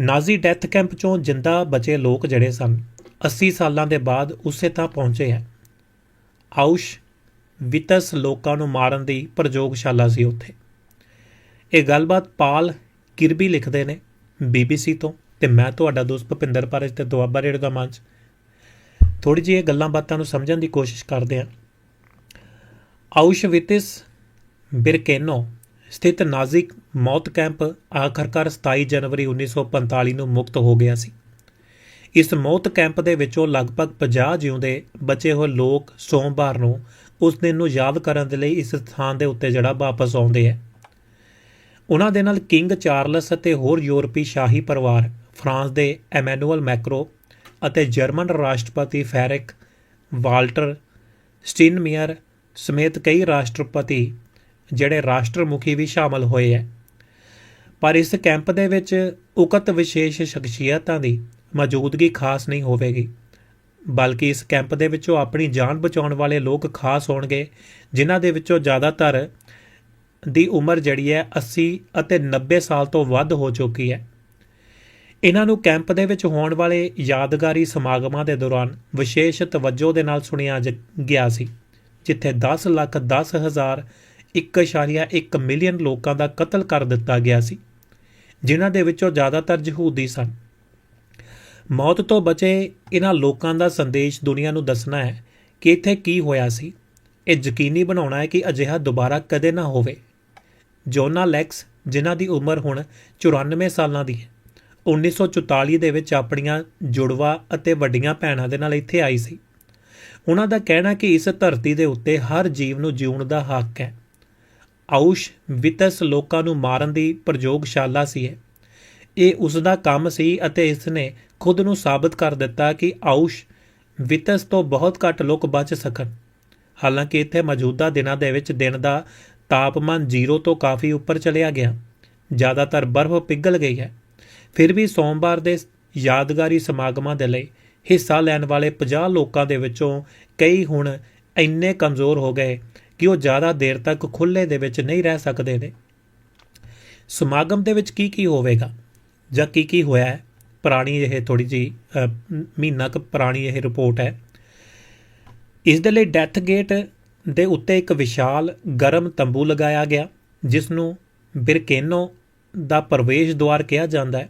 ਨਾਜ਼ੀ death camp ਚੋਂ ਜਿੰਦਾ ਬਚੇ ਲੋਕ ਜਿਹੜੇ ਸਨ 80 ਸਾਲਾਂ ਦੇ ਬਾਅਦ ਉਸੇ ਤਾਂ ਪਹੁੰਚੇ ਹੈ। ਆਉਸ਼ ਵਿਤਸ ਲੋਕਾਂ ਨੂੰ ਮਾਰਨ ਦੀ ਪ੍ਰਯੋਗਸ਼ਾਲਾ ਸੀ ਉੱਥੇ। ਇਹ ਗੱਲਬਾਤ ਪਾਲ ਕਿਰਬੀ ਲਿਖਦੇ ਨੇ BBC ਤੋਂ ਤੇ ਮੈਂ ਤੁਹਾਡਾ ਦੋਸਤ ਭੁਪਿੰਦਰ ਪਾਰਜ ਤੇ ਦੁਆਬਾ ਰੇਡੀਓ ਦਾ ਮੰਚ। ਥੋੜੀ ਜਿਹੀ ਇਹ ਗੱਲਾਂ ਬਾਤਾਂ ਨੂੰ ਸਮਝਣ ਦੀ ਕੋਸ਼ਿਸ਼ ਕਰਦੇ ਹਾਂ। ਆਉਸ਼ਵਿਤਸ ਬਿਰਕੇਨੋ ਸਥਿਤ ਨਾਜ਼ਿਕ ਮੌਤ ਕੈਂਪ ਆਖਰਕਾਰ 27 ਜਨਵਰੀ 1945 ਨੂੰ ਮੁਕਤ ਹੋ ਗਿਆ ਸੀ। ਇਸ ਮੌਤ ਕੈਂਪ ਦੇ ਵਿੱਚੋਂ ਲਗਭਗ 50 ਜਿਉਂਦੇ ਬਚੇ ਹੋਏ ਲੋਕ ਸੋਮਵਾਰ ਨੂੰ ਉਸ ਦਿਨ ਨੂੰ ਯਾਦ ਕਰਨ ਦੇ ਲਈ ਇਸ ਸਥਾਨ ਦੇ ਉੱਤੇ ਜਿਹੜਾ ਵਾਪਸ ਆਉਂਦੇ ਹੈ। ਉਹਨਾਂ ਦੇ ਨਾਲ ਕਿੰਗ ਚਾਰਲਸ ਅਤੇ ਹੋਰ ਯੂਰਪੀ ਸ਼ਾਹੀ ਪਰਿਵਾਰ, ਫਰਾਂਸ ਦੇ ਐਮੈਨੂਅਲ ਮੈਕਰੋ ਅਤੇ ਜਰਮਨ ਰਾਸ਼ਟਰਪਤੀ ਫੈਰਿਕ ਵਾਲਟਰ ਸਟਿਨਮੀਅਰ ਸਮੇਤ ਕਈ ਰਾਸ਼ਟਰਪਤੀ ਜਿਹੜੇ ਰਾਸ਼ਟਰਮੁਖੀ ਵੀ ਸ਼ਾਮਲ ਹੋਏ ਹੈ ਪਰ ਇਸ ਕੈਂਪ ਦੇ ਵਿੱਚ ਉਕਤ ਵਿਸ਼ੇਸ਼ ਸ਼ਖਸੀਅਤਾਂ ਦੀ ਮੌਜੂਦਗੀ ਖਾਸ ਨਹੀਂ ਹੋਵੇਗੀ। ਬਲਕਿ ਇਸ ਕੈਂਪ ਦੇ ਵਿੱਚੋਂ ਆਪਣੀ ਜਾਨ ਬਚਾਉਣ ਵਾਲੇ ਲੋਕ ਖਾਸ ਹੋਣਗੇ, ਜਿਨ੍ਹਾਂ ਦੇ ਵਿੱਚੋਂ ਜ਼ਿਆਦਾਤਰ ਦੀ ਉਮਰ ਜਿਹੜੀ ਹੈ 80 ਅਤੇ 90 ਸਾਲ ਤੋਂ ਵੱਧ ਹੋ ਚੁੱਕੀ ਹੈ ਇਹਨਾਂ ਨੂੰ ਕੈਂਪ ਦੇ ਵਿੱਚ ਹੋਣ ਵਾਲੇ ਯਾਦਗਾਰੀ ਸਮਾਗਮਾਂ ਦੇ ਦੌਰਾਨ ਵਿਸ਼ੇਸ਼ ਤਵੱਜੋ ਦੇ ਨਾਲ ਸੁਣਿਆ ਜ- ਗਿਆ ਸੀ, ਜਿੱਥੇ 10 ਲੱਖ 10 ਹਜ਼ਾਰ 1.1 ਮਿਲੀਅਨ ਲੋਕਾਂ ਦਾ ਕਤਲ ਕਰ ਦਿੱਤਾ ਗਿਆ ਸੀ, ਜਿਨ੍ਹਾਂ ਦੇ ਵਿੱਚੋਂ ਜ਼ਿਆਦਾਤਰ ਯਹੂਦੀ ਸਨ। ਮੌਤ ਤੋਂ ਬਚੇ ਇਹਨਾਂ ਲੋਕਾਂ ਦਾ ਸੰਦੇਸ਼ ਦੁਨੀਆ ਨੂੰ ਦੱਸਣਾ ਹੈ ਕਿ ਇੱਥੇ ਕੀ ਹੋਇਆ ਸੀ। ਇਹ ਯਕੀਨੀ ਬਣਾਉਣਾ ਹੈ ਕਿ ਅਜਿਹਾ ਦੁਬਾਰਾ ਕਦੇ ਨਾ ਹੋਵੇ। ਜੋਨਾ ਲੈਕਸ, ਜਿਨ੍ਹਾਂ ਦੀ ਉਮਰ ਹੁਣ 94 ਸਾਲਾਂ ਦੀ ਹੈ 1944 ਦੇ ਵਿੱਚ ਆਪਣੀਆਂ ਜੁੜਵਾ ਅਤੇ ਵੱਡੀਆਂ ਭੈਣਾਂ ਦੇ ਨਾਲ ਇੱਥੇ ਆਈ ਸੀ। ਉਹਨਾਂ ਦਾ ਕਹਿਣਾ ਕਿ ਇਸ ਧਰਤੀ ਦੇ ਉੱਤੇ ਹਰ ਜੀਵ ਨੂੰ ਜਿਉਣ ਦਾ ਹੱਕ ਹੈ। ਆਉਸ਼ ਵਿਤਸ ਲੋਕਾਂ ਨੂੰ ਮਾਰਨ ਦੀ ਪ੍ਰਯੋਗਸ਼ਾਲਾ ਸੀ। ਇਹ ਇਹ ਉਸ ਦਾ ਕੰਮ ਸੀ ਅਤੇ ਇਸ ਨੇ ਖੁਦ ਨੂੰ ਸਾਬਤ ਕਰ ਦਿੱਤਾ ਕਿ ਆਉਸ਼ ਵਿਤਸ ਤੋਂ ਬਹੁਤ ਘੱਟ ਲੋਕ ਬਚ ਸਕਣ। ਹਾਲਾਂਕਿ ਇੱਥੇ ਮੌਜੂਦਾ ਦਿਨਾਂ ਦੇ ਵਿੱਚ ਦਿਨ ਦਾ ਤਾਪਮਾਨ ਜ਼ੀਰੋ ਤੋਂ ਕਾਫੀ ਉੱਪਰ ਚਲਿਆ ਗਿਆ। ਜ਼ਿਆਦਾਤਰ ਬਰਫ਼ ਪਿਘਲ ਗਈ ਹੈ। ਫਿਰ ਵੀ ਸੋਮਵਾਰ ਦੇ ਯਾਦਗਾਰੀ ਸਮਾਗਮਾਂ ਦੇ ਲਈ ਹਿੱਸਾ ਲੈਣ ਵਾਲੇ 50 ਲੋਕਾਂ ਦੇ ਵਿੱਚੋਂ ਕਈ ਹੁਣ ਇੰਨੇ ਕਮਜ਼ੋਰ ਹੋ ਗਏ ਕਿ ਉਹ ਜ਼ਿਆਦਾ ਦੇਰ ਤੱਕ ਖੁੱਲੇ ਦੇ ਵਿੱਚ ਨਹੀਂ ਰਹਿ ਸਕਦੇ ਨੇ। ਸਮਾਗਮ ਦੇ ਵਿੱਚ ਕੀ ਕੀ ਹੋਵੇਗਾ? ਜਾਂ ਕੀ ਕੀ ਹੋਇਆ ਹੈ? ਪੁਰਾਣੀ ਇਹ ਥੋੜੀ ਜੀ ਮਹੀਨਾ ਕੁ ਪੁਰਾਣੀ ਇਹ ਰਿਪੋਰਟ ਹੈ। ਇਸ ਦੇ ਲਈ ਡੈਥ ਗੇਟ ਦੇ ਉੱਤੇ ਇੱਕ ਵਿਸ਼ਾਲ ਗਰਮ ਤੰਬੂ ਲਗਾਇਆ ਗਿਆ ਜਿਸ ਨੂੰ ਬਿਰਕੇਨੋ ਦਾ ਪ੍ਰਵੇਸ਼ ਦੁਆਰ ਕਿਹਾ ਜਾਂਦਾ ਹੈ।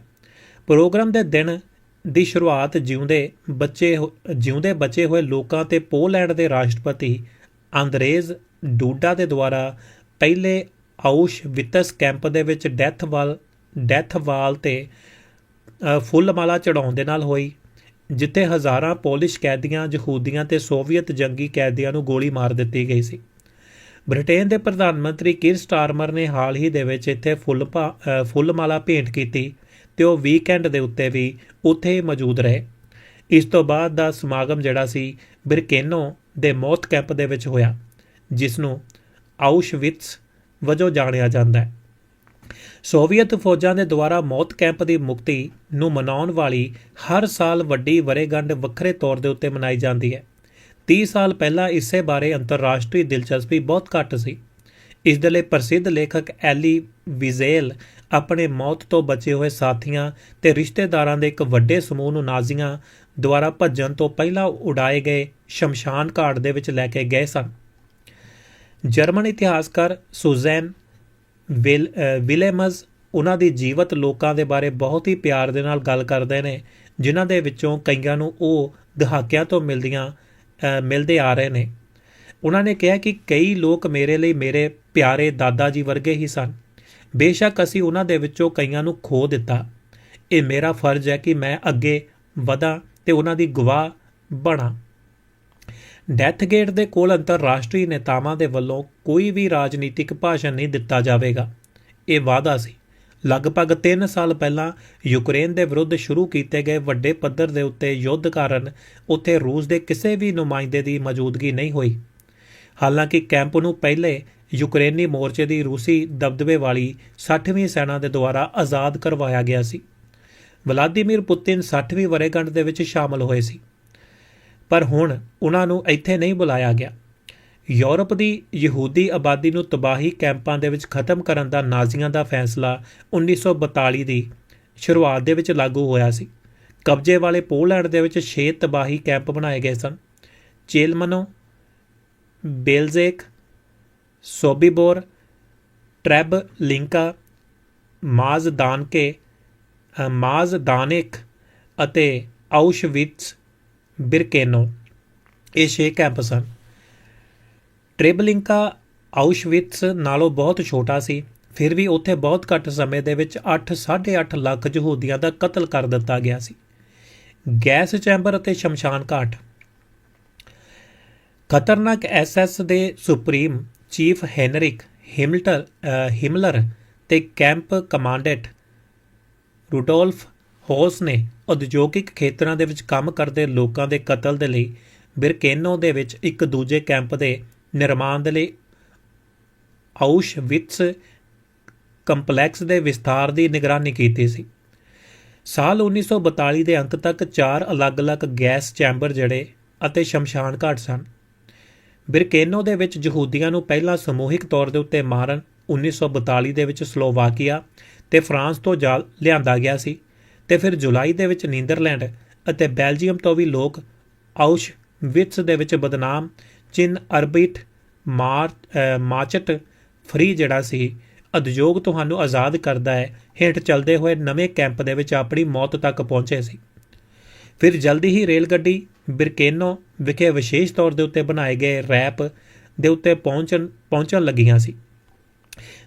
ਪ੍ਰੋਗਰਾਮ ਦੇ ਦਿਨ ਦੀ ਸ਼ੁਰੂਆਤ ਜਿਉਂਦੇ ਬੱਚੇ ਹੋ- ਜਿਉਂਦੇ ਬਚੇ ਹੋਏ ਲੋਕਾਂ ਤੇ ਪੋਲੈਂਡ ਦੇ ਰਾਸ਼ਟਰਪਤੀ ਆਂਦਰੇਜ਼ ਡੂਡਾ ਦੇ ਦੁਆਰਾ ਪਹਿਲੇ ਆਉਸ਼ ਵਿਤਸ ਕੈਂਪ ਦੇ ਵਿੱਚ ਡੈਥ ਵਾਲ ਡੈਥ ਵਾਲ ਤੇ ਫੁੱਲ ਮਾਲਾ ਚੜਾਉਣ ਦੇ ਨਾਲ ਹੋਈ, ਜਿੱਥੇ ਹਜ਼ਾਰਾਂ ਪੋਲਿਸ਼ ਕੈਦੀਆਂ, ਯਹੂਦੀਆਂ ਤੇ ਸੋਵੀਅਤ ਜੰਗੀ ਕੈਦੀਆਂ ਨੂੰ ਗੋਲੀ ਮਾਰ ਦਿੱਤੀ ਗਈ ਸੀ। ਬ੍ਰਿਟੇਨ ਦੇ ਪ੍ਰਧਾਨ ਮੰਤਰੀ ਕਿਰ ਸਟਾਰਮਰ ਨੇ ਹਾਲ ਹੀ ਦੇ ਵਿੱਚ ਇੱਥੇ ਫੁੱਲ ਭਾ- ਫੁੱਲ ਮਾਲਾ ਭੇਂਟ ਕੀਤੀ ਤੇ ਉਹ ਵੀਕਐਂਡ ਦੇ ਉੱਤੇ ਵੀ ਉੱਥੇ ਮੌਜੂਦ ਰਹੇ। ਇਸ ਤੋਂ ਬਾਅਦ ਦਾ ਸਮਾਗਮ ਜਿਹੜਾ ਸੀ ਬਿਰਕੇਨੋ ਦੇ ਮੌਤ ਕੈਂਪ ਦੇ ਵਿੱਚ ਹੋਇਆ। ਜਿਸ ਨੂੰ ਆਉਸ਼ਵਿਟਸ ਵਜੋਂ ਜਾਣਿਆ ਜਾਂਦਾ ਹੈ। ਸੋਵੀਅਤ ਫੌਜਾਂ ਦੇ ਦੁਆਰਾ ਮੌਤ ਕੈਂਪ ਦੀ ਮੁਕਤੀ ਨੂੰ ਮਨਾਉਣ ਵਾਲੀ ਹਰ ਸਾਲ ਵੱਡੀ ਵਰੇਗੰਢ ਵੱਖਰੇ ਤੌਰ ਦੇ ਉੱਤੇ ਮਨਾਈ ਜਾਂਦੀ ਹੈ। 30 ਸਾਲ ਪਹਿਲਾਂ ਇਸੇ ਬਾਰੇ ਅੰਤਰਰਾਸ਼ਟਰੀ ਦਿਲਚਸਪੀ ਬਹੁਤ ਘੱਟ ਸੀ। ਇਸ ਦੇ ਲਈ ਪ੍ਰਸਿੱਧ ਲੇਖਕ ਐਲੀ ਵਿਜ਼ੇਲ ਆਪਣੇ ਮੌਤ ਤੋਂ ਬਚੇ ਹੋਏ ਸਾਥੀਆਂ ਤੇ ਰਿਸ਼ਤੇਦਾਰਾਂ ਦੇ ਇੱਕ ਵੱਡੇ ਸਮੂਹ ਨੂੰ ਨਾਜ਼ੀਆਂ ਦੁਆਰਾ ਭੱਜਣ ਤੋਂ ਪਹਿਲਾਂ ਉਡਾਏ ਗਏ ਸ਼ਮਸ਼ਾਨ ਘਾਟ ਦੇ ਵਿੱਚ ਲੈ ਕੇ ਗਏ ਸਨ। ਜਰਮਨ ਇਤਿਹਾਸਕਾਰ ਸੁਜ਼ੈਨ ਵਿਲ ਵਿਲੇਮਜ਼ ਉਹਨਾਂ ਦੀ ਜੀਵਤ ਲੋਕਾਂ ਦੇ ਬਾਰੇ ਬਹੁਤ ਹੀ ਪਿਆਰ ਦੇ ਨਾਲ ਗੱਲ ਕਰਦੇ ਨੇ, ਜਿਨ੍ਹਾਂ ਦੇ ਵਿੱਚੋਂ ਕਈਆਂ ਨੂੰ ਉਹ ਦਹਾਕਿਆਂ ਤੋਂ ਮਿਲਦੀਆਂ ਮਿਲਦੇ ਆ ਰਹੇ ਨੇ। ਉਹਨਾਂ ਨੇ ਕਿਹਾ ਕਿ ਕਈ ਲੋਕ ਮੇਰੇ ਲਈ ਮੇਰੇ ਪਿਆਰੇ ਦਾਦਾ ਜੀ ਵਰਗੇ ਹੀ ਸਨ। ਬੇਸ਼ੱਕ ਅਸੀਂ ਉਹਨਾਂ ਦੇ ਵਿੱਚੋਂ ਕਈਆਂ ਨੂੰ ਖੋ ਦਿੱਤਾ। ਇਹ ਮੇਰਾ ਫਰਜ਼ ਹੈ ਕਿ ਮੈਂ ਅੱਗੇ ਵਧਾਂ ਤੇ ਉਹਨਾਂ ਦੀ ਗਵਾਹ ਬਣਾ। ਡੈਥ ਗੇਟ ਦੇ ਕੋਲ ਅੰਤਰਰਾਸ਼ਟਰੀ ਨੇਤਾਵਾਂ ਦੇ ਵੱਲੋਂ ਕੋਈ ਵੀ ਰਾਜਨੀਤਿਕ ਭਾਸ਼ਣ ਨਹੀਂ ਦਿੱਤਾ ਜਾਵੇਗਾ। ਇਹ ਵਾਅਦਾ ਸੀ। ਲਗਭਗ 3 ਸਾਲ ਪਹਿਲਾਂ ਯੂਕਰੇਨ ਦੇ ਵਿਰੁੱਧ ਸ਼ੁਰੂ ਕੀਤੇ ਗਏ ਵੱਡੇ ਪੱਧਰ ਦੇ ਉੱਤੇ ਯੁੱਧ ਕਾਰਨ ਉੱਥੇ ਰੂਸ ਦੇ ਕਿਸੇ ਵੀ ਨੁਮਾਇੰਦੇ ਦੀ ਮੌਜੂਦਗੀ ਨਹੀਂ ਹੋਈ। ਹਾਲਾਂਕਿ ਕੈਂਪ ਨੂੰ ਪਹਿਲੇ ਯੂਕਰੇਨੀ ਮੋਰਚੇ ਦੀ ਰੂਸੀ ਦਬਦਬੇ ਵਾਲੀ 60ਵੀਂ ਸੈਨਾ ਦੇ ਦੁਆਰਾ ਆਜ਼ਾਦ ਕਰਵਾਇਆ ਗਿਆ ਸੀ। ਵਲਾਦੀਮੀਰ ਪੁਤਿਨ 60ਵੀਂ ਵਰ੍ਹੇਗੰਢ ਦੇ ਵਿੱਚ ਸ਼ਾਮਲ ਹੋਏ ਸੀ। ਪਰ ਹੁਣ ਉਹਨਾਂ ਨੂੰ ਇੱਥੇ ਨਹੀਂ ਬੁਲਾਇਆ ਗਿਆ। ਯੂਰਪ ਦੀ ਯਹੂਦੀ ਆਬਾਦੀ ਨੂੰ ਤਬਾਹੀ ਕੈਂਪਾਂ ਦੇ ਵਿੱਚ ਖਤਮ ਕਰਨ ਦਾ ਨਾਜ਼ੀਆਂ ਦਾ ਫੈਸਲਾ 1942 ਦੀ ਸ਼ੁਰੂਆਤ ਦੇ ਵਿੱਚ ਲਾਗੂ ਹੋਇਆ ਸੀ। ਕਬਜ਼ੇ ਵਾਲੇ ਪੋਲੈਂਡ ਦੇ ਵਿੱਚ 6 ਤਬਾਹੀ ਕੈਂਪ ਬਣਾਏ ਗਏ ਸਨ। ਚੇਲਮਨੋ ਬੇਲਜ਼ੇਕ ਸੋਬੀਬੋਰ ਟ੍ਰੈਬ ਲਿੰਕਾ ਮਾਜ਼ਦਾਨਕੇ ਅ, ਮਾਜ਼ਦਾਨਿਕ ਅਤੇ ਆਉਸ਼ਵਿਟਸ ਬਿਰਕੇਨੋ, ਇਹ ਛੇ ਕੈਂਪ ਸਨ ਟ੍ਰੇਬਲਿੰਕਾ ਆਉਸ਼ਵਿਟਸ ਨਾਲੋਂ ਬਹੁਤ ਛੋਟਾ ਸੀ, ਫਿਰ ਵੀ ਉੱਥੇ ਬਹੁਤ ਘੱਟ ਸਮੇਂ ਦੇ ਵਿੱਚ 8 8.5 ਲੱਖ ਯਹੂਦੀਆਂ ਦਾ ਕਤਲ ਕਰ ਦਿੱਤਾ ਗਿਆ ਸੀ। ਗੈਸ ਚੈਂਬਰ ਅਤੇ ਸ਼ਮਸ਼ਾਨ ਘਾਟ। ਖਤਰਨਾਕ ਐਸਐਸ ਦੇ supreme chief Heinrich Himmler Himmler ਤੇ ਕੈਂਪ ਕਮਾਂਡੈਂਟ ਰੂਡੋਲਫ ਹੋਸ ਨੇ ਉਦਯੋਗਿਕ ਖੇਤਰਾਂ ਦੇ ਵਿੱਚ ਕੰਮ ਕਰਦੇ ਲੋਕਾਂ ਦੇ ਕਤਲ ਦੇ ਲਈ ਬਿਰਕੇਨੋ ਦੇ ਵਿੱਚ ਇੱਕ ਦੂਜੇ ਕੈਂਪ ਦੇ ਨਿਰਮਾਣ ਦੇ ਲਈ ਆਉਸ਼ਵਿਟਸ ਕੰਪਲੈਕਸ ਦੇ ਵਿਸਥਾਰ ਦੀ ਨਿਗਰਾਨੀ ਕੀਤੀ ਸੀ। ਸਾਲ 1942 ਦੇ ਅੰਤ ਤੱਕ ਚਾਰ ਅਲੱਗ-ਅਲੱਗ ਗੈਸ ਚੈਂਬਰ ਜੜੇ ਅਤੇ ਸ਼ਮਸ਼ਾਨ ਘਾਟ ਸਨ। ਬਿਰਕੇਨੋ ਦੇ ਵਿੱਚ ਯਹੂਦੀਆਂ ਨੂੰ ਪਹਿਲਾਂ ਸਮੂਹਿਕ ਤੌਰ ਦੇ ਉੱਤੇ ਮਾਰਨ 1942 ਦੇ ਵਿੱਚ ਸਲੋਵਾਕੀਆ ਤੇ ਫਰਾਂਸ ਤੋਂ ਜਾ ਲਿਆਂਦਾ ਗਿਆ ਸੀ। ਤੇ ਫਿਰ ਜੁਲਾਈ ਦੇ ਵਿੱਚ ਨੀਦਰਲੈਂਡ ਅਤੇ ਬੈਲਜੀਅਮ ਤੋਂ ਵੀ ਲੋਕ ਆਉਸ਼ਵਿਟਸ ਦੇ ਵਿੱਚ ਬਦਨਾਮ, ਚਿਨ, ਅਰਬਿਟ ਮਾਰ ਮਾਚਟ ਫਰੀ ਜਿਹੜਾ ਸੀ, ਉਦਯੋਗ ਤੁਹਾਨੂੰ ਆਜ਼ਾਦ ਕਰਦਾ ਹੈ। ਹੇਠ ਚੱਲਦੇ ਹੋਏ ਨਵੇਂ ਕੈਂਪ ਦੇ ਵਿੱਚ ਆਪਣੀ ਮੌਤ ਤੱਕ ਪਹੁੰਚੇ ਸੀ। ਫਿਰ ਜਲਦੀ ਹੀ ਰੇਲ ਗੱਡੀ ਬਿਰਕੇਨੋ ਵਿਖੇ ਵਿਸ਼ੇਸ਼ ਤੌਰ ਦੇ ਉੱਤੇ ਬਣਾਏ ਗਏ ਰੈਪ ਦੇ ਉੱਤੇ ਪਹੁੰਚਣ ਪਹੁੰਚਣ ਲੱਗੀਆਂ ਸੀ,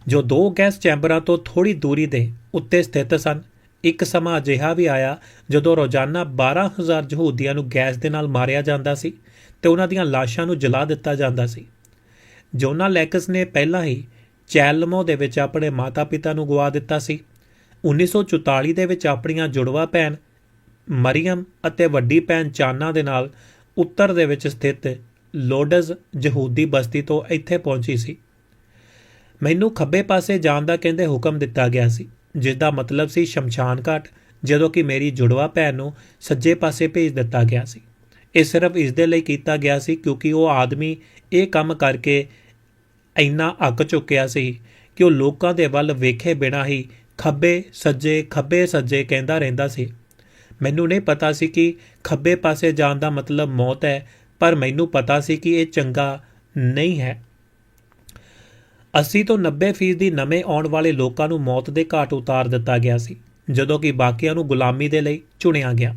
ਜੋ ਦੋ ਗੈਸ ਚੈਂਬਰਾਂ ਤੋਂ ਥੋੜੀ ਦੂਰੀ ਦੇ ਉੱਤੇ ਸਥਿਤ ਸਨ। ਇੱਕ ਸਮਾਂ ਅਜਿਹਾ ਵੀ ਆਇਆ ਜਦੋਂ ਰੋਜ਼ਾਨਾ 12000 ਯਹੂਦੀਆਂ ਨੂੰ ਗੈਸ ਦੇ ਨਾਲ ਮਾਰਿਆ ਜਾਂਦਾ ਸੀ ਤੇ ਉਹਨਾਂ ਦੀਆਂ ਲਾਸ਼ਾਂ ਨੂੰ ਜਲਾ ਦਿੱਤਾ ਜਾਂਦਾ ਸੀ। ਜੋਨਾ ਲੈਕਸ ਨੇ ਪਹਿਲਾਂ ਹੀ ਚੈਲਮੋ ਦੇ ਵਿੱਚ ਆਪਣੇ ਮਾਤਾ-ਪਿਤਾ ਨੂੰ ਗਵਾ ਦਿੱਤਾ ਸੀ। 1944 ਦੇ ਵਿੱਚ ਆਪਣੀਆਂ ਜੁੜਵਾ ਭੈਣ ਮਰੀਮ ਅਤੇ ਵੱਡੀ ਭੈਣ ਚਾਨਾ ਦੇ ਨਾਲ ਉੱਤਰ ਦੇ ਵਿੱਚ ਸਥਿਤ ਲੋਡਜ਼ ਯਹੂਦੀ ਬਸਤੀ ਤੋਂ ਇੱਥੇ ਪਹੁੰਚੀ ਸੀ। ਮੈਨੂੰ ਖੱਬੇ ਪਾਸੇ ਜਾਣ ਦਾ ਕਹਿੰਦੇ ਹੁਕਮ ਦਿੱਤਾ ਗਿਆ ਸੀ। ਜਿਸ ਦਾ ਮਤਲਬ ਸੀ ਸ਼ਮਸ਼ਾਨ ਘਾਟ, ਜਦੋਂ ਕਿ ਮੇਰੀ ਜੁੜਵਾ ਭੈਣ ਨੂੰ ਸੱਜੇ ਪਾਸੇ ਭੇਜ ਦਿੱਤਾ ਗਿਆ ਸੀ। ਇਹ ਸਿਰਫ ਇਸ ਦੇ ਲਈ ਕੀਤਾ ਗਿਆ ਸੀ ਕਿਉਂਕਿ ਉਹ ਆਦਮੀ ਇਹ ਕੰਮ ਕਰਕੇ ਇੰਨਾ ਅੱਕ ਚੁੱਕਿਆ ਸੀ ਕਿ ਉਹ ਲੋਕਾਂ ਦੇ ਵੱਲ ਵੇਖੇ ਬਿਨਾਂ ਹੀ ਖੱਬੇ ਸੱਜੇ ਖੱਬੇ ਸੱਜੇ ਕਹਿੰਦਾ ਰਹਿੰਦਾ ਸੀ। ਮੈਨੂੰ ਨਹੀਂ ਪਤਾ ਸੀ ਕਿ ਖੱਬੇ ਪਾਸੇ ਜਾਣ ਦਾ ਮਤਲਬ ਮੌਤ ਹੈ, ਪਰ ਮੈਨੂੰ ਪਤਾ ਸੀ ਕਿ ਇਹ ਚੰਗਾ ਨਹੀਂ ਹੈ। 80 ਤੋਂ 90% ਫੀਸਦੀ ਨਵੇਂ ਆਉਣ ਵਾਲੇ ਲੋਕਾਂ ਨੂੰ ਮੌਤ ਦੇ ਘਾਟ ਉਤਾਰ ਦਿੱਤਾ ਗਿਆ ਸੀ, ਜਦੋਂ ਕਿ ਬਾਕੀਆਂ ਨੂੰ ਗੁਲਾਮੀ ਦੇ ਲਈ ਚੁਣਿਆ ਗਿਆ।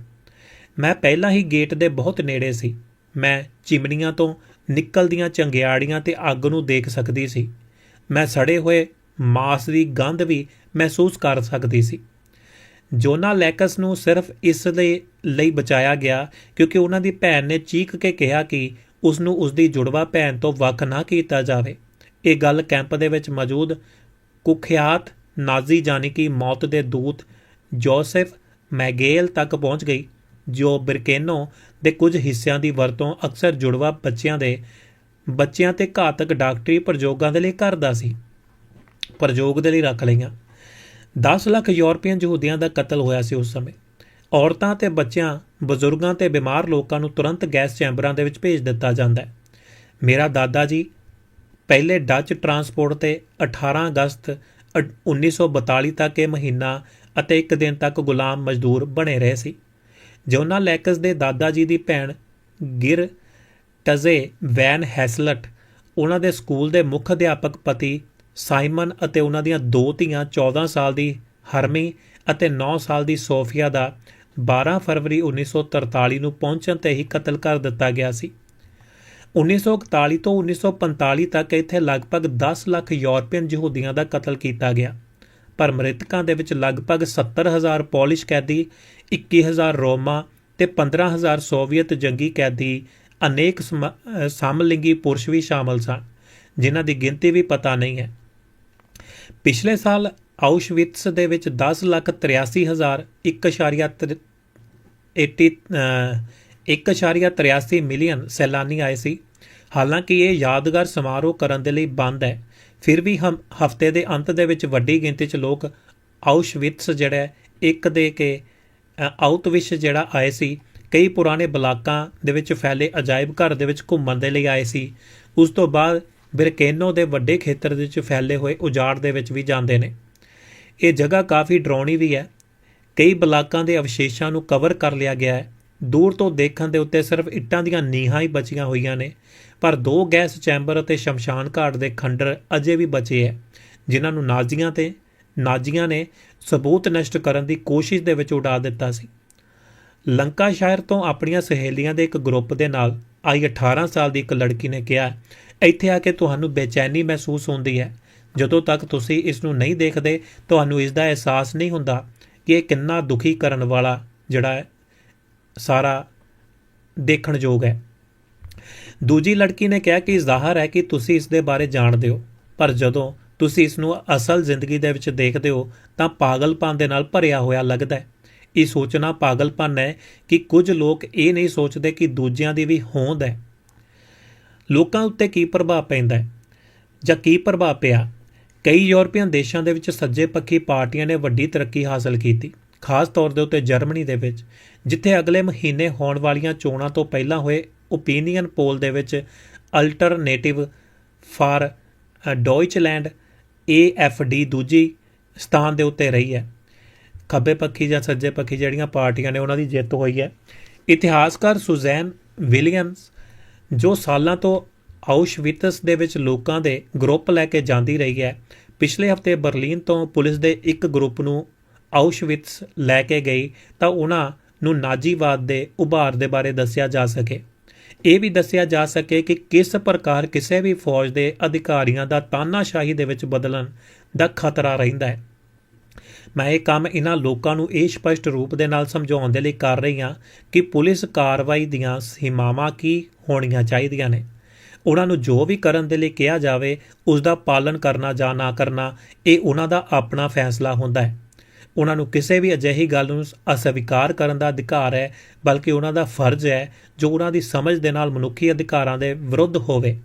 ਮੈਂ ਪਹਿਲਾਂ ਹੀ ਗੇਟ ਦੇ ਬਹੁਤ ਨੇੜੇ ਸੀ। ਮੈਂ ਚਿਮਨੀਆਂ ਤੋਂ ਨਿਕਲਦੀਆਂ ਚੰਗਿਆੜੀਆਂ ਤੇ ਅੱਗ ਨੂੰ ਦੇਖ ਸਕਦੀ ਸੀ। ਮੈਂ ਸੜੇ ਹੋਏ ਮਾਸ ਦੀ ਗੰਧ ਵੀ ਮਹਿਸੂਸ ਕਰ ਸਕਦੀ ਸੀ। ਜੋਨਾ ਲੈਕਸ ਨੂੰ ਸਿਰਫ ਇਸ ਲਈ ਲਈ ਬਚਾਇਆ ਗਿਆ ਕਿਉਂਕਿ ਉਹਨਾਂ ਦੀ ਭੈਣ ਨੇ ਚੀਕ ਕੇ ਕਿਹਾ ਕਿ ਉਸ ਨੂੰ ਉਸ ਦੀ ਜੁੜਵਾ ਭੈਣ ਤੋਂ ਵੱਖ ਨਾ ਕੀਤਾ ਜਾਵੇ। ਇਹ ਗੱਲ ਕੈਂਪ ਦੇ ਵਿੱਚ ਮੌਜੂਦ ਕੁਖਿਆਤ ਨਾਜ਼ੀ ਜਾਨੀ ਕਿ ਮੌਤ ਦੇ ਦੂਤ ਜੋਸੈਫ ਮੈਗੇਲ ਤੱਕ ਪਹੁੰਚ ਗਈ, ਜੋ ਬਿਰਕੇਨੋ ਦੇ ਕੁਝ ਹਿੱਸਿਆਂ ਦੀ ਵਰਤੋਂ ਅਕਸਰ ਜੁੜਵਾ ਬੱਚਿਆਂ ਦੇ, ਬੱਚਿਆਂ ਤੇ ਘਾਤਕ ਡਾਕਟਰੀ ਪ੍ਰਯੋਗਾਂ ਦੇ ਲਈ ਕਰਦਾ ਸੀ, ਪ੍ਰਯੋਗ ਦੇ ਲਈ ਰੱਖ ਲਈਆਂ। 10 ਲੱਖ ਯੂਰਪੀਅਨ ਯਹੂਦੀਆਂ ਦਾ ਕਤਲ ਹੋਇਆ ਸੀ ਉਸ ਸਮੇਂ। ਔਰਤਾਂ ਤੇ ਬੱਚਿਆਂ, ਬਜ਼ੁਰਗਾਂ ਤੇ ਬਿਮਾਰ ਲੋਕਾਂ ਨੂੰ ਤੁਰੰਤ ਗੈਸ ਚੈਂਬਰਾਂ ਦੇ ਵਿੱਚ ਭੇਜ ਦਿੱਤਾ ਜਾਂਦਾ ਹੈ। ਮੇਰਾ ਦਾਦਾ ਜੀ ਪਹਿਲੇ ਡੱਚ ਟਰਾਂਸਪੋਰਟ ਤੇ 18 ਅਗਸਤ ਅ- 1942 ਤੱਕ ਇਹ ਮਹੀਨਾ ਅਤੇ ਇੱਕ ਦਿਨ ਤੱਕ ਗੁਲਾਮ ਮਜ਼ਦੂਰ ਬਣੇ ਰਹੇ ਸੀ। ਜੋਨਾ ਲੈਕਸ ਦੇ ਦਾਦਾ ਜੀ ਦੀ ਭੈਣ ਗਿਰ ਟਜ਼ੇ ਵੈਨ ਹੈਸਲਟ, ਉਹਨਾਂ ਦੇ ਸਕੂਲ ਦੇ ਮੁੱਖ ਅਧਿਆਪਕ ਪਤੀ ਸਾਈਮਨ ਅਤੇ ਉਹਨਾਂ ਦੀਆਂ ਦੋ ਧੀਆਂ 14 ਸਾਲ ਦੀ ਹਰਮੀ ਅਤੇ 9 ਸਾਲ ਦੀ ਸੋਫੀਆ ਦਾ 12 ਫਰਵਰੀ 1943 ਨੂੰ ਪਹੁੰਚਣ ਤੇ ਹੀ ਕਤਲ ਕਰ ਦਿੱਤਾ ਗਿਆ ਸੀ। 1941 ਤੋਂ 1945 ਤੱਕ ਇੱਥੇ ਲਗਭਗ 10 ਲੱਖ ਯੂਰਪੀਅਨ ਯਹੂਦੀਆਂ ਦਾ ਕਤਲ ਕੀਤਾ ਗਿਆ। ਪਰ ਮ੍ਰਿਤਕਾਂ ਦੇ ਵਿੱਚ ਲਗਭਗ 70000 ਪੋਲਿਸ਼ ਕੈਦੀ 21000 ਰੋਮਾ ਤੇ 15000 ਸੋਵੀਅਤ ਜੰਗੀ ਕੈਦੀ ਅਨੇਕ ਸਮਲਿੰਗੀ ਪੁਰਸ਼ ਵੀ ਸ਼ਾਮਲ ਸਨ, ਜਿਨ੍ਹਾਂ ਦੀ ਗਿਣਤੀ ਵੀ ਪਤਾ ਨਹੀਂ ਹੈ। ਪਿਛਲੇ ਸਾਲ ਆਉਸ਼ਵਿਟਸ ਦੇ ਵਿੱਚ 10 ਲੱਖ 83000 1.83 1.83 ਮਿਲੀਅਨ ਸੈਲਾਨੀ ਆਏ ਸੀ। ਹਾਲਾਂਕਿ ਇਹ ਯਾਦਗਾਰ ਸਮਾਰੋਹ ਕਰਨ ਦੇ ਲਈ ਬੰਦ ਹੈ। ਫਿਰ ਵੀ ਹਮ ਹਫ਼ਤੇ ਦੇ ਅੰਤ ਦੇ ਵਿੱਚ ਵੱਡੀ ਗਿਣਤੀ 'ਚ ਲੋਕ ਆਉਸ਼ਵਿਟਸ ਜਿਹੜਾ ਇੱਕ ਦੇ ਕੇ ਅ, ਆਉਟਵਿਸ਼ ਜਿਹੜਾ ਆਏ ਸੀ ਕਈ ਪੁਰਾਣੇ ਬਲਾਕਾਂ ਦੇ ਵਿੱਚ ਫੈਲੇ ਅਜਾਇਬ ਘਰ ਦੇ ਵਿੱਚ ਘੁੰਮਣ ਦੇ ਲਈ ਆਏ ਸੀ। ਉਸ ਤੋਂ ਬਾਅਦ ਬਿਰਕੇਨੋ ਦੇ ਵੱਡੇ ਖੇਤਰ ਦੇ ਵਿੱਚ ਫੈਲੇ ਹੋਏ ਉਜਾੜ ਦੇ ਵਿੱਚ ਵੀ ਜਾਂਦੇ ਨੇ। ਇਹ ਜਗ੍ਹਾ ਕਾਫੀ ਡਰਾਉਣੀ ਵੀ ਹੈ। ਕਈ ਬਲਾਕਾਂ ਦੇ ਅਵਸ਼ੇਸ਼ਾਂ ਨੂੰ ਕਵਰ ਕਰ ਲਿਆ ਗਿਆ ਹੈ। ਦੂਰ ਤੋਂ ਦੇਖਣ ਦੇ ਉੱਤੇ ਸਿਰਫ ਇੱਟਾਂ ਦੀਆਂ ਨੀਹਾਂ ਹੀ ਬਚੀਆਂ ਹੋਈਆਂ ਨੇ। ਪਰ ਦੋ ਗੈਸ ਚੈਂਬਰ ਅਤੇ ਸ਼ਮਸ਼ਾਨ ਘਾਟ ਦੇ ਖੰਡਰ ਅਜੇ ਵੀ ਬਚੇ ਹੈ ਜਿਨ੍ਹਾਂ ਨੂੰ ਨਾਜ਼ੀਆਂ ਤੇ ਨਾਜ਼ੀਆਂ ਨੇ ਸਬੂਤ ਨਸ਼ਟ ਕਰਨ ਦੀ ਕੋਸ਼ਿਸ਼ ਦੇ ਵਿੱਚ ਉਡਾ ਦਿੱਤਾ ਸੀ। ਲੰਕਾ ਸ਼ਹਿਰ ਤੋਂ ਆਪਣੀਆਂ ਸਹੇਲੀਆਂ ਦੇ ਇੱਕ ਗਰੁੱਪ ਦੇ ਨਾਲ ਆਈ 18 ਸਾਲ ਦੀ ਇੱਕ ਲੜਕੀ ਨੇ ਕਿਹਾ, ਇੱਥੇ ਆ ਕੇ ਤੁਹਾਨੂੰ ਬੇਚੈਨੀ ਮਹਿਸੂਸ ਹੁੰਦੀ ਹੈ ਜਦੋਂ ਤੱਕ ਤੁਸੀਂ ਇਸ ਨੂੰ ਨਹੀਂ ਦੇਖਦੇ, ਤੁਹਾਨੂੰ ਇਸ ਦਾ ਅਹਿਸਾਸ ਨਹੀਂ ਹੁੰਦਾ ਕਿ ਇਹ ਕਿੰਨਾ ਦੁਖੀ ਕਰਨ ਵਾਲਾ ਜਿਹੜਾ ਹੈ ਸਾਰਾ ਦੇਖਣਯੋਗ ਹੈ। ਦੂਜੀ ਲੜਕੀ ਨੇ ਕਿਹਾ ਕਿ ਜ਼ਾਹਰ ਹੈ ਕਿ ਤੁਸੀਂ ਇਸ ਦੇ ਬਾਰੇ ਜਾਣਦੇ ਹੋ, ਪਰ ਜਦੋਂ ਤੁਸੀਂ ਇਸ ਨੂੰ ਅਸਲ ਜ਼ਿੰਦਗੀ ਦੇ ਵਿੱਚ ਦੇਖਦੇ ਹੋ, ਤਾਂ ਪਾਗਲਪਨ ਦੇ ਨਾਲ ਭਰਿਆ ਹੋਇਆ ਲੱਗਦਾ ਹੈ। ਇਹ ਸੋਚਣਾ ਪਾਗਲਪਨ ਹੈ ਕਿ ਕੁਝ ਲੋਕ ਇਹ ਨਹੀਂ ਸੋਚਦੇ ਕਿ ਦੂਜਿਆਂ ਦੀ ਵੀ ਹੋਂਦ ਹੈ। ਲੋਕਾਂ ਉੱਤੇ ਕੀ ਪ੍ਰਭਾਵ ਪੈਂਦਾ ਹੈ? ਜਾਂ ਕੀ ਪ੍ਰਭਾਵ ਪਿਆ? ਕਈ ਯੂਰਪੀਅਨ ਦੇਸ਼ਾਂ ਦੇ ਵਿੱਚ ਸੱਜੇ ਪੱਖੀ ਪਾਰਟੀਆਂ ਨੇ ਵੱਡੀ ਤਰੱਕੀ ਹਾਸਲ ਕੀਤੀ, ਖਾਸ ਤੌਰ ਦੇ ਉੱਤੇ ਜਰਮਨੀ ਦੇ ਵਿੱਚ। ਜਿੱਥੇ ਅਗਲੇ ਮਹੀਨੇ ਹੋਣ ਵਾਲੀਆਂ ਚੋਣਾਂ ਤੋਂ ਪਹਿਲਾਂ ਹੋਏ ਓਪੀਨੀਅਨ ਪੋਲ ਦੇ ਵਿੱਚ ਅਲਟਰਨੇਟਿਵ ਫਾਰ ਡੌਇਚਲੈਂਡ ਏਐਫਡੀ ਦੂਜੀ ਸਥਾਨ ਦੇ ਉੱਤੇ ਰਹੀ ਹੈ। ਖੱਬੇ ਪੱਖੀ ਜਾਂ ਸੱਜੇ ਪੱਖੀ ਜਿਹੜੀਆਂ ਪਾਰਟੀਆਂ ਨੇ ਉਹਨਾਂ ਦੀ ਜਿੱਤ ਹੋਈ ਹੈ। ਇਤਿਹਾਸਕਾਰ ਸੁਜ਼ੈਨ ਵਿਲੀਅਮਸ ਜੋ ਸਾਲਾਂ ਤੋਂ ਆਉਸ਼ਵਿਟਸ ਦੇ ਵਿੱਚ ਲੋਕਾਂ ਦੇ ਗਰੁੱਪ ਲੈ ਕੇ ਜਾਂਦੀ ਰਹੀ ਹੈ, ਪਿਛਲੇ ਹਫ਼ਤੇ ਬਰਲਿਨ ਤੋਂ ਪੁਲਿਸ ਦੇ ਇੱਕ ਗਰੁੱਪ ਨੂੰ ਆਉਸ਼ਵਿਟਸ ਲੈ ਕੇ ਗਈ ਤਾਂ ਉਹਨਾਂ ਨੂੰ ਨਾਜ਼ੀਵਾਦ ਦੇ ਉਭਾਰ ਦੇ ਬਾਰੇ ਦੱਸਿਆ ਜਾ ਸਕੇ। ਇਹ ਵੀ ਦੱਸਿਆ ਜਾ ਸਕੇ ਕਿ ਕਿਸ ਪ੍ਰਕਾਰ ਕਿਸੇ ਵੀ ਫੌਜ ਦੇ ਅਧਿਕਾਰੀਆਂ ਦਾ ਤਾਨਾਸ਼ਾਹੀ ਦੇ ਵਿੱਚ ਬਦਲਣ ਦਾ ਖਤਰਾ ਰਹਿੰਦਾ ਹੈ। ਮੈਂ ਇਹ ਕੰਮ ਇਹਨਾਂ ਲੋਕਾਂ ਨੂੰ ਇਹ ਸਪਸ਼ਟ ਰੂਪ ਦੇ ਨਾਲ ਸਮਝਾਉਣ ਦੇ ਲਈ ਕਰ ਰਹੀ ਹਾਂ ਕਿ ਪੁਲਿਸ ਕਾਰਵਾਈ ਦੀਆਂ ਸੀਮਾਵਾਂ ਕੀ ਹੋਣੀਆਂ ਚਾਹੀਦੀਆਂ ਨੇ। ਉਹਨਾਂ ਨੂੰ ਜੋ ਵੀ ਕਰਨ ਦੇ ਲਈ ਕਿਹਾ ਜਾਵੇ ਉਸ ਦਾ ਪਾਲਣ ਕਰਨਾ ਜਾਂ ਨਾ ਕਰਨਾ, ਇਹ ਉਹਨਾਂ ਦਾ ਆਪਣਾ ਫੈਸਲਾ ਹੁੰਦਾ ਹੈ। ਉਹਨਾਂ ਨੂੰ ਕਿਸੇ ਵੀ ਅਜਿਹੀ ਗੱਲ ਨੂੰ ਅਸਵੀਕਾਰ ਕਰਨ ਦਾ ਅਧਿਕਾਰ ਹੈ, ਬਲਕਿ ਉਹਨਾਂ ਦਾ ਫਰਜ਼ ਹੈ ਜੋ ਉਹਨਾਂ ਦੀ ਸਮਝ ਦੇ ਨਾਲ ਮਨੁੱਖੀ ਅਧਿਕਾਰਾਂ ਦੇ ਵਿਰੁੱਧ ਹੋਵੇ।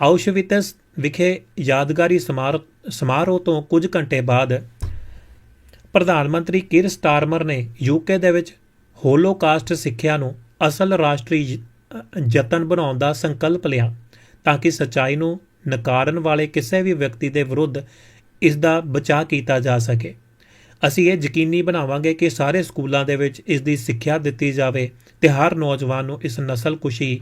ਆਉਸ਼ਵਿਟਸ ਵਿਖੇ ਯਾਦਗਾਰੀ ਸਮਾਰੋਹ ਸਮਾਰੋਹ ਤੋਂ ਕੁਝ ਘੰਟੇ ਬਾਅਦ ਪ੍ਰਧਾਨ ਮੰਤਰੀ ਕਿਰ ਸਟਾਰਮਰ ਨੇ ਯੂਕੇ ਦੇ ਵਿੱਚ ਹੋਲੋਕਾਸਟ ਸਿੱਖਿਆ ਨੂੰ ਅਸਲ ਰਾਸ਼ਟਰੀ ਯਤਨ ਬਣਾਉਣ ਦਾ ਸੰਕਲਪ ਲਿਆ ਤਾਂ ਕਿ ਸਚਾਈ ਨੂੰ ਨਕਾਰਨ ਵਾਲੇ ਕਿਸੇ ਵੀ ਵਿਅਕਤੀ ਦੇ ਵਿਰੁੱਧ ਇਸ ਦਾ ਬਚਾਅ ਕੀਤਾ ਜਾ ਸਕੇ। ਅਸੀਂ ਇਹ ਯਕੀਨੀ ਬਣਾਵਾਂਗੇ ਕਿ ਸਾਰੇ ਸਕੂਲਾਂ ਦੇ ਵਿੱਚ ਇਸ ਦੀ ਸਿੱਖਿਆ ਦਿੱਤੀ ਜਾਵੇ ਤੇ ਹਰ ਨੌਜਵਾਨ ਨੂੰ ਇਸ ਨਸਲਕੁਸ਼ੀ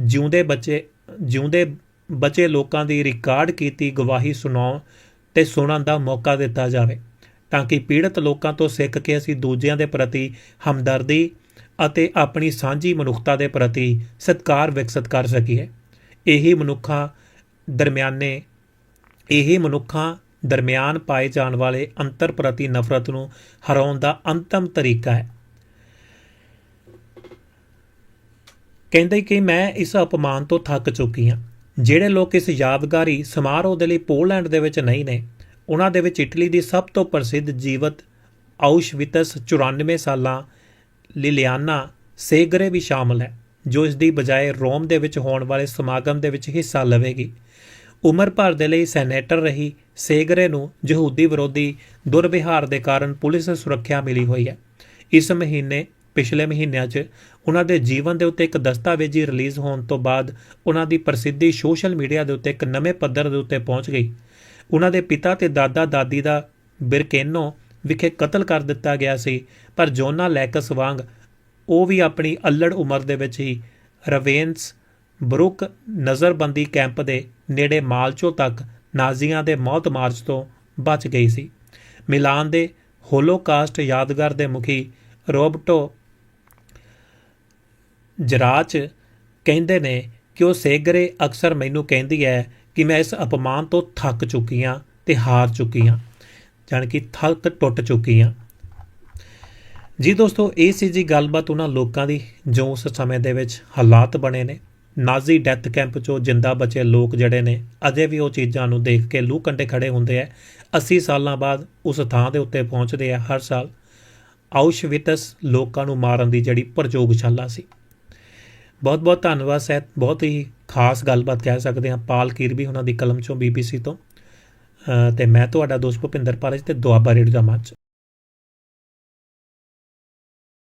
ਜਿਉਂਦੇ ਬੱਚੇ, ਜਿਉਂਦੇ ਬਚੇ ਲੋਕਾਂ ਦੀ ਰਿਕਾਰਡ ਕੀਤੀ ਗਵਾਹੀ ਸੁਣਾਉਣ ਤੇ ਸੁਣਨ ਦਾ ਮੌਕਾ ਦਿੱਤਾ ਜਾਵੇ ਤਾਂ ਕਿ ਪੀੜਤ ਲੋਕਾਂ ਤੋਂ ਸਿੱਖ ਕੇ ਅਸੀਂ ਦੂਜਿਆਂ ਦੇ ਪ੍ਰਤੀ ਹਮਦਰਦੀ ਅਤੇ ਆਪਣੀ ਸਾਂਝੀ ਮਨੁੱਖਤਾ ਦੇ ਪ੍ਰਤੀ ਸਤਿਕਾਰ ਵਿਕਸਿਤ ਕਰ ਸਕੀਏ। ਇਹੀ ਮਨੁੱਖਾਂ ਦਰਮਿਆਨੇ, ਇਹੀ ਮਨੁੱਖਾਂ ਦਰਮਿਆਨ ਪਾਏ ਜਾਣ ਵਾਲੇ ਅੰਤਰ ਪ੍ਰਤੀ ਨਫ਼ਰਤ ਨੂੰ ਹਰਾਉਣ ਦਾ ਅੰਤਮ ਤਰੀਕਾ ਹੈ। ਕਹਿੰਦੇ ਕਿ ਮੈਂ ਇਸ ਅਪਮਾਨ ਤੋਂ ਥੱਕ ਚੁੱਕੀ ਹਾਂ। ਜਿਹੜੇ ਲੋਕ ਇਸ ਯਾਦਗਾਰੀ ਸਮਾਰੋਹ ਦੇ ਲਈ ਪੋਲੈਂਡ ਦੇ ਵਿੱਚ ਨਹੀਂ ਨੇ, ਉਹਨਾਂ ਦੇ ਵਿੱਚ ਇਟਲੀ ਦੀ ਸਭ ਤੋਂ ਪ੍ਰਸਿੱਧ ਜੀਵਤ ਆਉਸ਼ਵਿਟਸ 94 ਸਾਲਾਂ ਲਿਲਿਆਨਾ ਸੇਗਰੇ ਵੀ ਸ਼ਾਮਲ ਹੈ, ਜੋ ਇਸ ਦੀ ਬਜਾਏ ਰੋਮ ਦੇ ਵਿੱਚ ਹੋਣ ਵਾਲੇ ਸਮਾਗਮ ਦੇ ਵਿੱਚ ਹਿੱਸਾ ਲਵੇਗੀ। ਉਮਰ ਭਰ ਦੇ ਲਈ ਸੈਨੇਟਰ ਰਹੀ ਸੇਗਰੇ ਨੂੰ ਯਹੂਦੀ ਵਿਰੋਧੀ ਦੁਰਵਿਹਾਰ ਦੇ ਕਾਰਨ ਪੁਲਿਸ ਸੁਰੱਖਿਆ ਮਿਲੀ ਹੋਈ ਹੈ। ਇਸ ਮਹੀਨੇ, ਪਿਛਲੇ ਮਹੀਨਿਆਂ 'ਚ ਉਹਨਾਂ ਦੇ ਜੀਵਨ ਦੇ ਉੱਤੇ ਇੱਕ ਦਸਤਾਵੇਜ਼ੀ ਰਿਲੀਜ਼ ਹੋਣ ਤੋਂ ਬਾਅਦ ਉਹਨਾਂ ਦੀ ਪ੍ਰਸਿੱਧੀ ਸੋਸ਼ਲ ਮੀਡੀਆ ਦੇ ਉੱਤੇ ਇੱਕ ਨਵੇਂ ਪੱਧਰ ਦੇ ਉੱਤੇ ਪਹੁੰਚ ਗਈ। ਉਹਨਾਂ ਦੇ ਪਿਤਾ ਤੇ ਦਾਦਾ ਦਾਦੀ ਦਾ ਬਿਰਕੇਨੋ ਵਿਖੇ ਕਤਲ ਕਰ ਦਿੱਤਾ ਗਿਆ ਸੀ, ਪਰ ਜੋਨਾ ਲੈਕਸ ਵਾਂਗ ਉਹ ਵੀ ਆਪਣੀ ਅਲੜ ਉਮਰ ਦੇ ਵਿੱਚ ਹੀ ਰਵੇਨਸ ਬਰੁਕ ਨਜ਼ਰਬੰਦੀ ਕੈਂਪ ਦੇ ਨੇੜੇ ਮਾਲਚੋ ਤੱਕ ਨਾਜ਼ੀਆਂ ਦੇ ਮੌਤ ਮਾਰਚ ਤੋਂ ਬਚ ਗਈ ਸੀ। ਮਿਲਾਨ ਦੇ ਹੋਲੋਕਾਸਟ ਯਾਦਗਾਰ ਦੇ ਮੁਖੀ ਰੋਬਟੋ ਜਰਾਚ ਕਹਿੰਦੇ ਨੇ ਕਿ ਉਹ ਸੇਗਰੇ ਅਕਸਰ ਮੈਨੂੰ ਕਹਿੰਦੀ ਹੈ ਕਿ ਮੈਂ ਇਸ ਅਪਮਾਨ ਤੋਂ ਥੱਕ ਚੁੱਕੀ ਹਾਂ ਤੇ ਹਾਰ ਚੁੱਕੀ ਹਾਂ, ਜਾਣੀ ਕਿ ਥੱਕ ਟੁੱਟ ਚੁੱਕੀ ਹਾਂ। ਜੀ ਦੋਸਤੋ, ਇਹ ਸੀ ਜੀ ਗੱਲਬਾਤ ਉਹਨਾਂ ਲੋਕਾਂ ਦੀ ਜੋ ਉਸ ਸਮੇਂ ਦੇ ਵਿੱਚ ਹਾਲਾਤ ਬਣੇ ਨੇ। ਨਾਜ਼ੀ ਡੈਥ ਕੈਂਪ ਚੋਂ ਜਿੰਦਾ ਬਚੇ ਲੋਕ ਜਿਹੜੇ ਨੇ ਅਜੇ ਵੀ ਉਹ ਚੀਜ਼ਾਂ ਨੂੰ ਦੇਖ ਕੇ ਲੂ ਕੰਡੇ ਖੜੇ ਹੁੰਦੇ ਆ। 80 ਸਾਲਾਂ ਬਾਅਦ ਉਸ ਥਾਂ ਦੇ ਉੱਤੇ ਪਹੁੰਚਦੇ ਆ ਹਰ ਸਾਲ। ਆਉਸ਼ਵਿਟਸ ਲੋਕਾਂ ਨੂੰ ਮਾਰਨ ਦੀ ਜਿਹੜੀ ਪ੍ਰਯੋਗਸ਼ਾਲਾ ਸੀ। ਬਹੁਤ ਬਹੁਤ ਧੰਨਵਾਦ ਸਹਿਤ। ਬਹੁਤ ਹੀ ਖਾਸ ਗੱਲਬਾਤ ਕਹਿ ਸਕਦੇ ਹਾਂ। ਪਾਲ ਕੀਰਬੀ ਉਹਨਾਂ ਦੀ ਕਲਮ ਚੋਂ ਬੀਬੀਸੀ ਤੋਂ। ਅ, ਤੇ ਮੈਂ ਤੁਹਾਡਾ ਦੋਸਤ ਭੁਪਿੰਦਰ ਪਾਰਜ ਤੇ ਦੁਆਬਾ ਰੇਡੀਓ ਦਾ ਮੰਚ।